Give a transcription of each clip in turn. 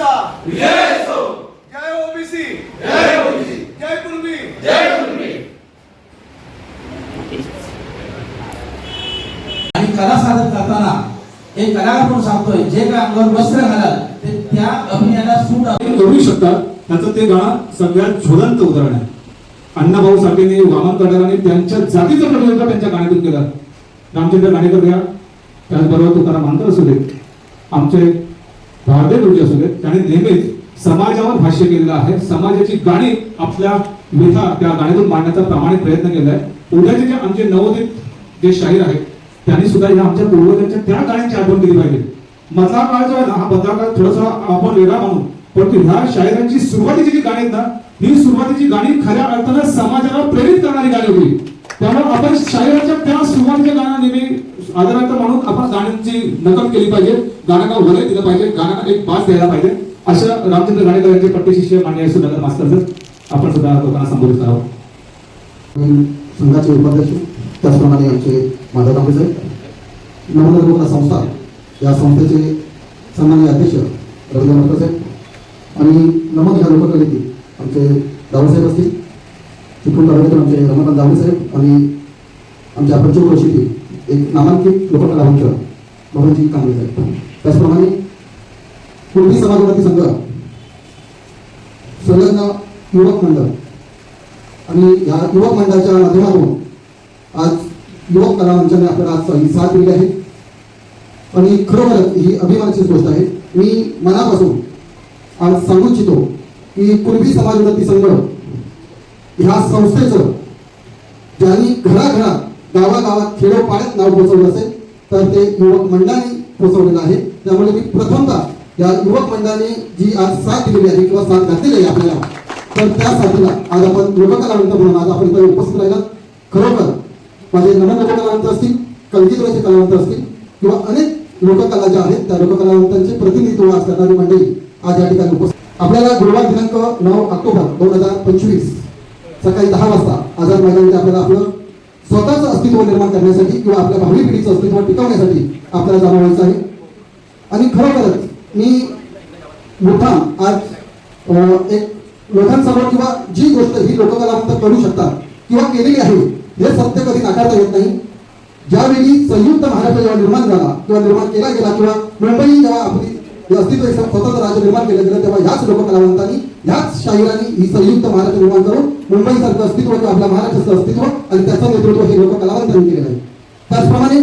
समाजाचा विजय असो जय ओबीसी. जय ओबीसी. जय कुणबी जय कुणबी आणि कला सादर करताना एक कलाकार म्हणून सांगतोय जे काय अंगावर वस्त्र घालाल ते त्या अभिनयाला सूट. करू शकतात त्याचं ते गाणं सगळ्यात ज्वलंत उदाहरण आहे. अण्णाभाऊ साठेने वामन कडारांनी त्यांच्या जातीचं प्रतिनिधित्व त्यांच्या गाण्यातून केलं. रामचंद्र गाणेकर घ्या त्याचबरोबर तुकाराम मांतर असू देत आमचे भारतीय गुरुजी असू देत त्याने नेहमीच समाजावर भाष्य केलेलं आहे. समाजाची गाणी आपल्या विधा त्या गाण्यातून मांडण्याचा प्रामाणिक प्रयत्न केला आहे उद्याचे जे आमचे नवोदित जे शाहीर आहेत त्यांनी सुद्धा या आमच्या पूर्वजांच्या त्या गाण्यांची आठवण केली पाहिजे. मधला काळ जो आहे ना हा मधला काळ थोडासा आपण वेगळा मानू. परंतु ह्या शाहिरांची सुरुवातीची जी गाणी आहेत ना ही सुरुवातीची गाणी खऱ्या अर्थानं समाजाला प्रेरित करणारी गाणी होती. त्यामुळे आपण शाहिरांच्या त्या सुरुवातीच्या गाण्या नेहमी आदरार्थ म्हणून आपण गाण्यांची नकल केली पाहिजे. गाण्याला वलय दिलं पाहिजे. गाण्याला एक पास द्यायला पाहिजे. अशा रामचंद्र गाणेकर यांचे पट्टे शिष्य मान्य सुधाकर मास्तर सर. आपण सुद्धा लोकांना संबोधित करावं संघाचे उपाध्यक्ष त्याचप्रमाणे आमचे माधव तांबे साहेब नवनगर संस्था या संस्थेचे सन्माननीय अध्यक्ष रवींद्र मटकर साहेब आणि नमन ह्या लोककलेतील आमचे दावसाहेब असतील चिपळूण तालुक्यातील आमचे रमाकांत दावळे साहेब आणि आमच्या पंचम वर्षीतील एक नामांकित लोककलावंत भवनजी कांबळे आहेत त्याचप्रमाणे कुणबी समाजवादी संघ? संलग्न युवक मंडळ. आणि या युवक मंडळाच्या माध्यमातून आज युवक कला मंचाने आपल्याला आज ही साथ दिली आहे. आणि खरोखरच ही अभिमानाची गोष्ट आहे. मी मनापासून आज सांगू इच्छितो की कुणबी समाजवादी संघ ह्या संस्थेचं ज्यांनी घराघरात गावागावात खेडोपाड्यात नाव पोचवलं असेल तर ते युवक मंडळाने पोचवलेलं आहे. त्यामुळे मी प्रथमतः या युवक मंडळाने जी आज साथ दिलेली आहे किंवा साथ घातलेली आहे आपल्याला तर त्या साथीला आज आपण लोककलावंत म्हणून आज आपण इथे उपस्थित राहिला खरोखर माझे नमन लोककलावंत असतील कलगीतवाचे कलावंत असतील किंवा अनेक लोककला ज्या आहेत त्या लोककलावंतांचे प्रतिनिधित्व आज करणारी मंडळी आज या ठिकाणी उपस्थित आपल्याला गुरुवार दिनांक नऊ ऑक्टोबर दोन हजार पंचवीस सकाळी दहा वाजता आझाद मैदानामध्ये आपल्याला आपलं स्वतःचं अस्तित्व निर्माण करण्यासाठी किंवा आपल्या भावी पिढीचं अस्तित्व टिकवण्यासाठी आपल्याला जाणवायचं आहे. आणि खरोखरच मी मोठा आज एक लोकांसमोर किंवा जी गोष्ट ही लोककलावंत करू शकतात किंवा केलेली आहे हे सत्य कधी नाकारता येत नाही. ज्यावेळी संयुक्त महाराष्ट्र जेव्हा निर्माण झाला किंवा निर्माण केला गेला किंवा मुंबई जेव्हा आपली हे अस्तित्व एक स्वतंत्र राज्य निर्माण केलं गेलं तेव्हा ह्याच लोककलावंतांनी ह्याच शाहिरांनी ही संयुक्त महाराष्ट्र निर्माण करून मुंबईसारखं अस्तित्व किंवा आपल्या महाराष्ट्राचं अस्तित्व आणि त्याचं नेतृत्व हे लोककलावंतांनी केलेलं आहे. त्याचप्रमाणे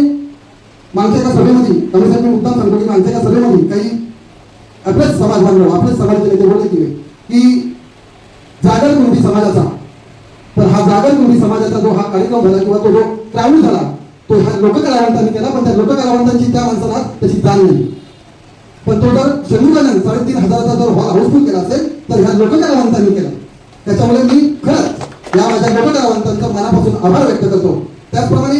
माणसाच्या सभेमध्ये कमी मी मुद्दाम सांगतो की माणसाच्या सभेमध्ये काही आपलेच समाज बांधव आपलेच समाजाचे नेते बोलले की की जागर कुंभी समाजाचा. तर हा जागर कुंभी समाजाचा जो हा कार्यक्रम झाला किंवा तो जो ट्रॅव्हल झाला तो ह्या लोककलावंतांनी केला पण त्या लोककलावंतांची त्या माणसाला त्याची जाण नाही. पण तो जर शंभूगणन साडेतीन हजाराचा जर हाऊसफुल केला असेल तर ह्या लोककलावंतांनी केला. त्याच्यामुळे मी खरंच या माझ्या लोककलावंतांचा मनापासून आभार व्यक्त करतो. त्याचप्रमाणे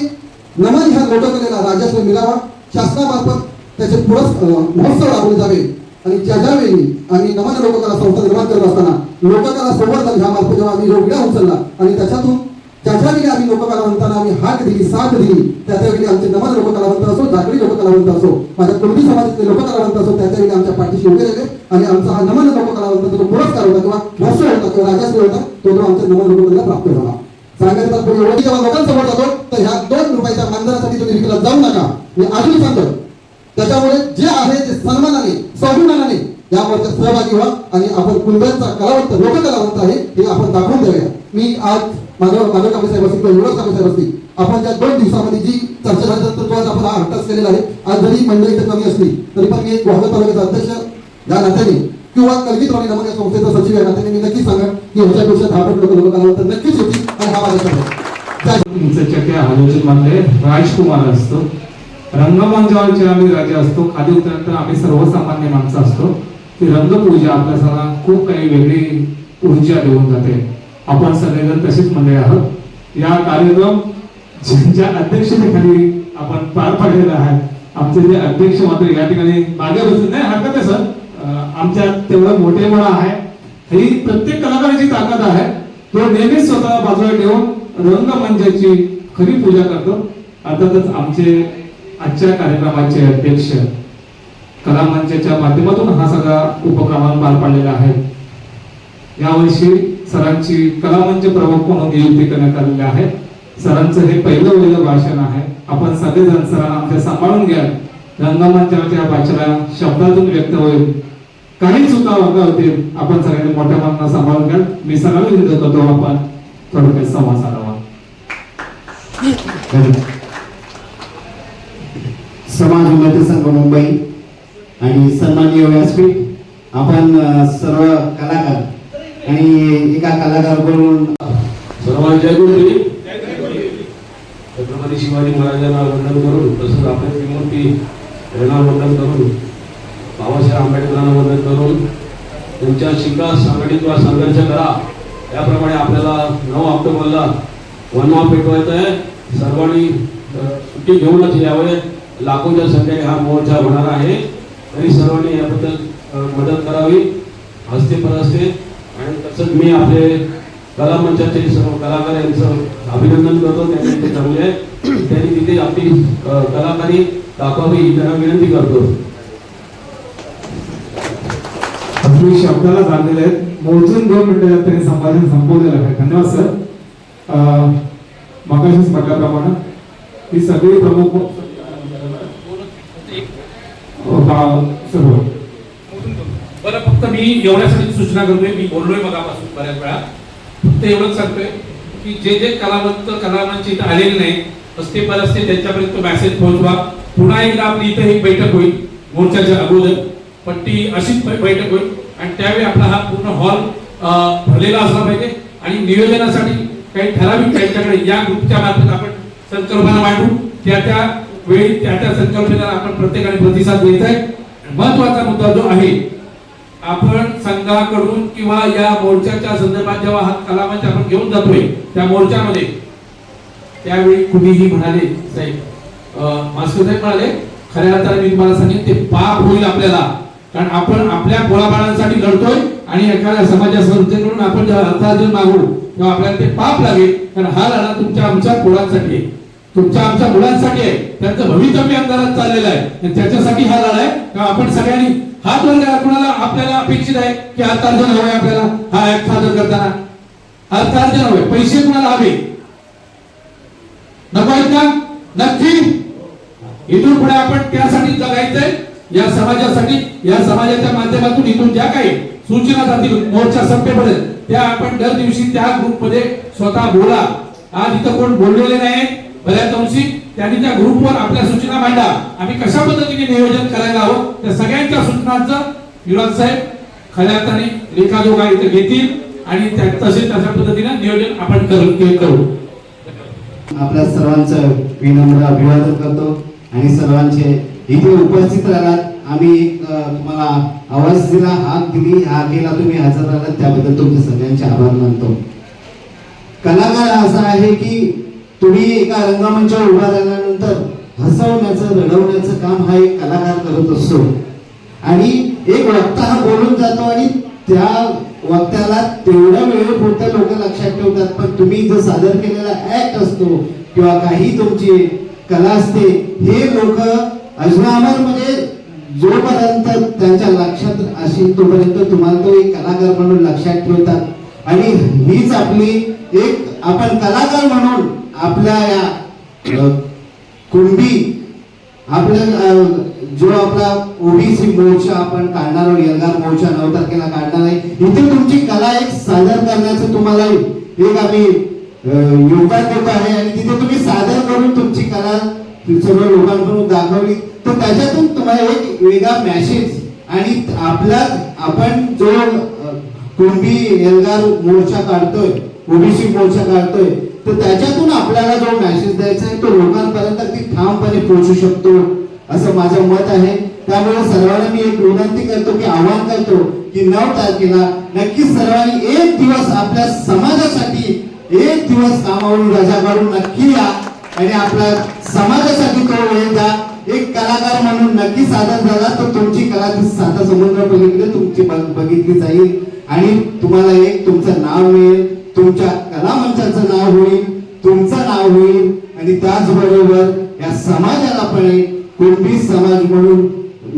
नमन ह्या लोककलेला राजश्री मिळावा शासनामार्फत त्याचे पुरस्कार महोत्सव राबवले जावे. आणि ज्या ज्या वेळी आम्ही नमन लोककला संस्था निर्माण करत असताना लोककला संवर्धन ह्या मार्फत जेव्हा आम्ही जो उचलला आणि त्याच्यातून ज्याच्या ज्या वेळी आम्ही लोककलावंतांना आम्ही हात दिली साथ दिली त्याच्या वेळी आमचे नमन लोककलावंत असो जागरी लोककलावंत असो माझ्या कुणबी समाजातले लोककलावंत असो त्याच्या वेळी आमच्या पाठीशी उभे राहिले आणि आमचा हा नमन लोककलावंत जो पुरस्कार होता किंवा महोत्सव होता किंवा राजाश्री होता तो जो आमच्या नमन लोककलेला प्राप्त झाला. सांगायचं तर एवढं की जेव्हा लोकांसमोर जातो तर ह्या दोन रुपयाच्या मानधनासाठी तुम्ही विकला जाऊ नका. मी अजून सांगतो त्याच्यामुळे जे आहे ते सन्मानाने स्वाभिमानाने यामध्ये सहभागी व्हा आणि आपण कुंभांचा कलावंत लोककलावंत आहे हे आपण दाखवून देऊया. मी आज माधव माधव कांबळे साहेब असतील किंवा युवराज कांबळे साहेब असतील आपण ज्या दोन दिवसामध्ये जी चर्चा झाल्यानंतर तो आज आपण हा हट्टाच केलेला आहे. आज जरी मंडळी इथे कमी असली तरी पण मी एक वाहन तालुक्याचा अध्यक्ष या नात्याने किंवा कल्पित राणी नमन या संस्थेचा सचिव या नात्याने मी नक्की सांगा की ह्याच्यापेक्षा दहा पट लोक लोककलावंत नक्कीच होती आणि हा माझा शब्द आलोचकमध्ये राजकुमार असतो. रंगमंचावरचे आम्ही राजे असतो. खाली उतरल्यानंतर आम्ही सर्वसामान्य माणसं असतो. की रंगपूजा आपल्या सगळ्यांना खूप काही वेगळी ऊर्जा देऊन जाते. आपण सगळेजण तसेच मंडळी आहोत. या कार्यक्रम ज्यांच्या अध्यक्षतेखाली आपण पार पाडलेला आहे. आमचे जे अध्यक्ष मात्र या ठिकाणी मागे बसून नाही हरकत आहे सर. आमच्या आमच्यात तेवढं मोठेपणा आहे. ही प्रत्येक कलाकाराची ताकद आहे. तो नेहमीच स्वतः बाजूला ठेवून रंगमंचाची खरी पूजा करतो. अर्थातच आमचे आजच्या कार्यक्रमाचे अध्यक्ष कला मंचाच्या माध्यमातून हा सगळा उपक्रम पार पाडलेला आहे. यावर्षी सरांची कलामंच प्रमुख म्हणून नियुक्ती करण्यात आलेली आहे. सरांचं हे पहिलं पहिलं भाषण आहे. आपण सगळेजण सरांना आमच्या सांभाळून घ्या. रंगमंचावरच्या भाषेला शब्दातून व्यक्त होईल. काही चुका वागा होतील. आपण सगळ्यांनी मोठ्या मनानं सांभाळून घ्या. मी सगळ्यांना विनंती करतो आपण थोडक्यात संवाद साधावा. समाज उन्नती संघ मुंबई आणि सन्माननीय व्यासपीठ आपण सर्व कलाकार आणि एका कलाकाराकडून सर्वांना जय गुरुदेव. छत्रपती शिवाजी महाराजांना वंदन करून तसंच आपल्या त्रिमूर्ती यांना वंदन करून बाबासाहेब आंबेडकरांना वंदन करून त्यांच्या शिका संघटित वा संघर्ष करा. याप्रमाणे आपल्याला नऊ ऑक्टोबरला वनवा पेटवायचं आहे. सर्वांनी सुट्टी घेऊनच यावे लाखोच्या संख्येने हा मोर्चा होणार आहे. तरी सर्वांनी याबद्दल मदत करावी हस्ते परहस्ते आणि तसंच मी आपले कला मंचाचे सर्व कलाकार यांचं अभिनंदन करतो. त्यांनी ते चांगले त्यांनी तिथे आपली कलाकारी दाखवावी ही त्यांना विनंती करतो. अगदी शब्दाला झालेले आहेत. मोजून दोन मिनिटं त्यांनी संभाषण संपवलेलं आहे. धन्यवाद सर. मगाशीच म्हटल्याप्रमाणे ही सगळी प्रमुख अं, सर्व बरं फक्त मी एवढ्यासाठी सूचना करतोय मी बोललोय मगापासून बऱ्याच वेळा. फक्त एवढंच सांगतोय की जे जे कलावंत कलावंत इथं आलेले नाही असते परस्ते त्यांच्यापर्यंत मेसेज पोहोचवा. पुन्हा एकदा आपली इथं एक बैठक होईल मोर्चाच्या अगोदर. पण ती अशीच बैठक होईल. आणि त्यावेळी आपला हा पूर्ण हॉल भरलेला असला पाहिजे. आणि नियोजनासाठी काही ठराविक त्यांच्याकडे या ग्रुपच्या मार्फत आपण संकल्पना मांडू. त्या त्या वेळी त्या त्या संकल्पनेला आपण प्रत्येकाने प्रतिसाद द्यायचा आहे महत्त्वाचा मुद्दा जो आहे आपण संघाकडून किंवा या मोर्चाच्या संदर्भात जेव्हा हा कलामंच आपण घेऊन जातोय त्या मोर्चामध्ये त्यावेळी कुणीही म्हणाले साहेब अं, मास्टर साहेब म्हणाले खऱ्या अर्थाने मी तुम्हाला सांगेन ते पाप होईल आपल्याला. कारण आपण आपल्या गोळाबाळांसाठी लढतोय आणि एखाद्या समाजा संस्थेकडून आपण जेव्हा अर्थार्जन मागू तेव्हा आपल्याला ते पाप लागेल. कारण हा लढा तुमच्या आमच्या पोरांसाठी आहे. तुमच्या आमच्या मुलांसाठी आहे. त्यांचं भवितव्य अंधारात चाललेलं आहे. आणि त्याच्यासाठी हा लढा आहे. आपण सगळ्यांनी हात वर कुणाला आपल्याला अपेक्षित आहे की अर्थार्जन हवंय आपल्याला? हा ऍप सादर करताना. अर्थार्जन हवे पैसे कुणाला हवे? नको आहेत का? नक्की? इथून पुढे आपण त्यासाठी जगायचंय. या समाजासाठी या समाजाच्या माध्यमातून इथून ज्या काही सूचना जातील मोर्चा संपेपर्यंत त्या आपण दर दिवशी त्या ग्रुपमध्ये स्वतः बोला. आज इथं कोण बोललेले नाही बऱ्याच अंशी त्यांनी त्या ग्रुपवर आपल्या सूचना मांडा. आम्ही कशा पद्धतीने नियोजन करायला आहोत त्या सगळ्यांच्या सूचनांचं युवराज साहेब खऱ्या अर्थाने लेखाजोगा इथे घेतील आणि त्या तसे तशा पद्धतीने नियोजन आपण करून करू. आपल्या सर्वांचं विनम्र अभिवादन करतो आणि सर्वांचे इथे उपस्थित राहणार आम्ही तुम्हाला आवाज दिला हात दिली हाकेला तुम्ही हजर राहिलात त्याबद्दल तुमचे सगळ्यांचे आभार मानतो. कलाकार असा आहे की तुम्ही एका रंगमंचावर उभा राहिल्यानंतर हसवण्याचं रडवण्याचं काम हा एक कलाकार करत असतो. आणि एक वक्ता हा बोलून जातो आणि त्या वक्त्याला तेवढ्या वेळेपुरतं लोक लक्षात ठेवतात. पण तुम्ही जो सादर केलेला ऍक्ट असतो किंवा काही तुमची कला असते हे लोक अजरामर म्हणजे जोपर्यंत त्यांच्या लक्षात असेल तोपर्यंत तुम्हाला तो एक कलाकार म्हणून लक्षात ठेवतात. आणि हीच आपली एक आपण कलाकार म्हणून आपल्या या कुणबी आपल्या जो आपला ओबीसी मोर्चा आपण काढणार आहोत एल्गार मोर्चा नऊ तारखेला काढणार आहे इथे तुमची कला एक सादर करण्याचं तुम्हाला एक आम्ही योगदान देत आहे आणि तिथे तुम्ही सादर करून तुमची कला सर्व लोकांकडून दाखवली. तर त्याच्यातून तुम्हाला एक वेगळा मॅसेज आणि आपला आपण जो कुणबी एल्गार मोर्चा काढतोय ओबीसी मोर्चा काढतोय तर त्याच्यातून आपल्याला जो मेसेज द्यायचा आहे तो लोकांपर्यंत अगदी ठामपणे पोहोचू शकतो असं माझं मत आहे. त्यामुळे सर्वांना मी एक विनंती करतो की आव्हान करतो की नऊ तारखेला नक्कीच सर्वांनी एक दिवस आपल्या समाजासाठी एक दिवस कामावरून रजा काढून नक्की या आणि आपल्या समाजासाठी तो वेळ द्या. एक कलाकार म्हणून नक्की सादर झाला तर तुमची कला ती साधा समुद्र पलीकडे तुमची बघ- बघितली जाईल. आणि तुम्हाला एक तुमचं नाव मिळेल. तुमच्या कला मंचाचं नाव होईल तुमचं नाव होईल आणि त्याचबरोबर या समाजाला पण एक कुणबी समाज म्हणून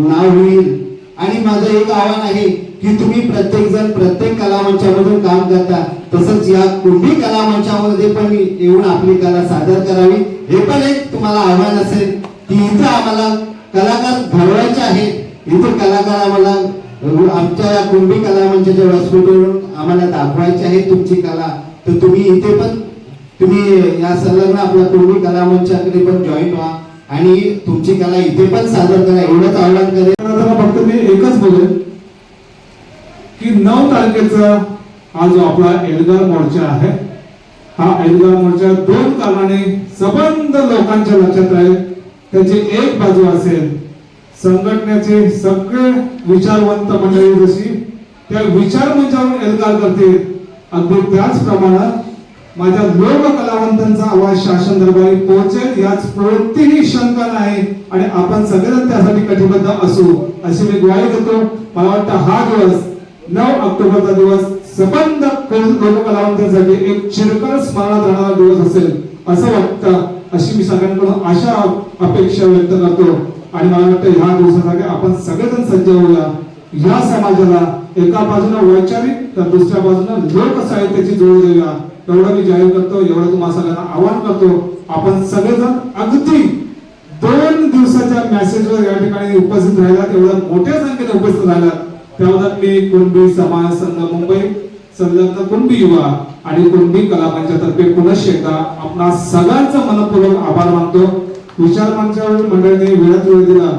नाव होईल. आणि माझं एक आव्हान आहे की तुम्ही प्रत्येक जण प्रत्येक कलामंचामधून काम करता. तसंच या कुंभी कलामंचामध्ये पण येऊन आपली कला सादर करावी. हे पण एक तुम्हाला आव्हान असेल की इथं आम्हाला कलाकार घडवायचे आहेत. इथे कलाकार आम्हाला आमच्या या कुंभी कलामंचाच्या म्हणजे व्यासपीठावरून आम्हाला दाखवायची आहे तुमची कला तर तुम्ही इथे पण तुम्ही या संलग्न आपल्या कुंभी कलामंचाकडे पण जॉईन व्हा आणि तुमची कला इथे पण सादर करा एवढंच आव्हान करेल फक्त मी एकच बोलेन की नऊ तारखेचा हा जो आपला एल्गार मोर्चा आहे हा एल्गार मोर्चा दोन कारणाने सबंध लोकांच्या लक्षात राहील. त्याची एक बाजू असेल संघटनेचे सगळे विचारवंत मंडळी जशी त्या विचार मंचावर एल्गार करते अगदी त्याचप्रमाणे माझ्या लोक कलावंतांचा आवाज शासन दरबारी पोहोचेल याच कोणतीही शंका नाही आणि आपण सगळेजण त्यासाठी कटिबद्ध असू अशी मी ग्वाही देतो. मला वाटतं हा दिवस नऊ ऑक्टोबरचा दिवस सबंध लोक कलावंतांसाठी एक चिरकाल स्मरणात राहणारा दिवस असेल असं वाटतं अशी मी सगळ्यांकडून आशा अपेक्षा व्यक्त करतो. आणि मला वाटतं ह्या दिवसासाठी आपण सगळेजण सज्ज होऊया या समाजाला एका बाजूला वैचारिक तर दुसऱ्या बाजूला लोकसाहित्याची जोड देऊया एवढं मी जाहीर करतो एवढं तुम्हाला सगळ्यांना आवाहन करतो. आपण सगळेजण अगदी दोन दिवसाच्या मॅसेजवर या ठिकाणी उपस्थित राहिला एवढ्या मोठ्या संख्येने उपस्थित राहिला. त्याबद्दल मी कुणबी समाज संघ मुंबई संलग्न कुणबी युवा आणि कुणबी कला मंचातर्फे पुनश्च एकदा आपणा सगळ्यांचा मनपूर्वक आभार मानतो. विचार मंचावर मंडळीने वेळात वेळ दिला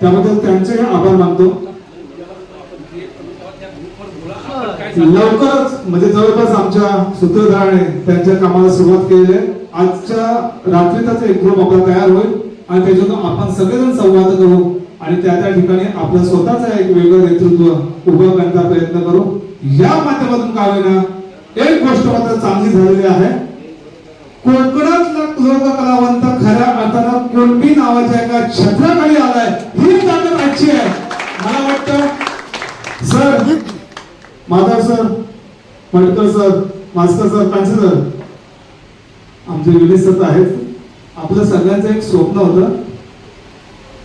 त्याबद्दल त्यांचे आभार मानतो. लवकरच म्हणजे जवळपास आमच्या सूत्रधाराने त्यांच्या कामाला सुरुवात केलेली आहे आजच्या रात्रीतच एक ग्रुप आपला तयार होईल. आणि त्याच्यातून आपण सगळेजण संवाद करू आणि त्या त्या ठिकाणी आपलं स्वतःच एक वेगळं नेतृत्व उभं करण्याचा प्रयत्न करू. या माध्यमातून काय होईना एक गोष्ट मात्र चांगली झालेली आहे. कोकणातला लोक कलावंत खऱ्या अर्थानं कुणबी नावाच्या एका छत्राखाली आलाय. ही ताकद आजची आहे. मला वाटतं sir Madhav sir Phadkar sir Maskar sir Kanche sir आमचे विलेज सर आहेत. आपलं सगळ्यांचं एक स्वप्न होतं.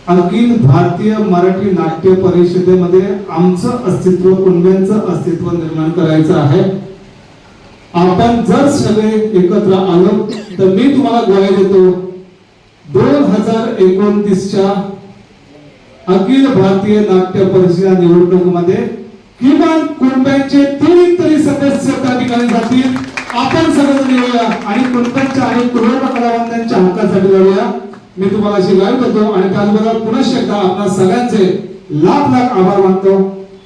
अखिल भारतीय मराठी नाट्य परिषदेमध्ये आमचं अस्तित्व कुणब्यांचं अस्तित्व निर्माण करायचं आहे. आपण जर सगळे एकत्र आलो तर मी तुम्हाला ग्वाही देतो. दोन हजार एकोणतीसच्या अखिल भारतीय नाट्य परिषदा निवडणुकीमध्ये किमान कुटुंबांचे तीन तरी सदस्य त्या ठिकाणी जातील. आपण सगळं निवडूया आणि कुटुंबांच्या आणि कुटुंब कलावंतांच्या हक्कासाठी लढूया. मी तुम्हाला अशी करतो आणि त्याचबरोबर पुनश्च एकदा आपल्या सगळ्यांचे लाख लाख आभार मानतो.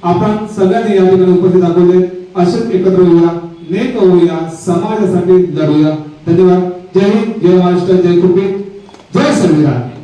आपण सगळ्यांनी या ठिकाणी उपस्थित दाखवले असेच एकत्र येऊया. ने करूया समाजासाठी लढूया. धन्यवाद. जय हिंद जय महाराष्ट्र जय कुटुंबी जय संविधान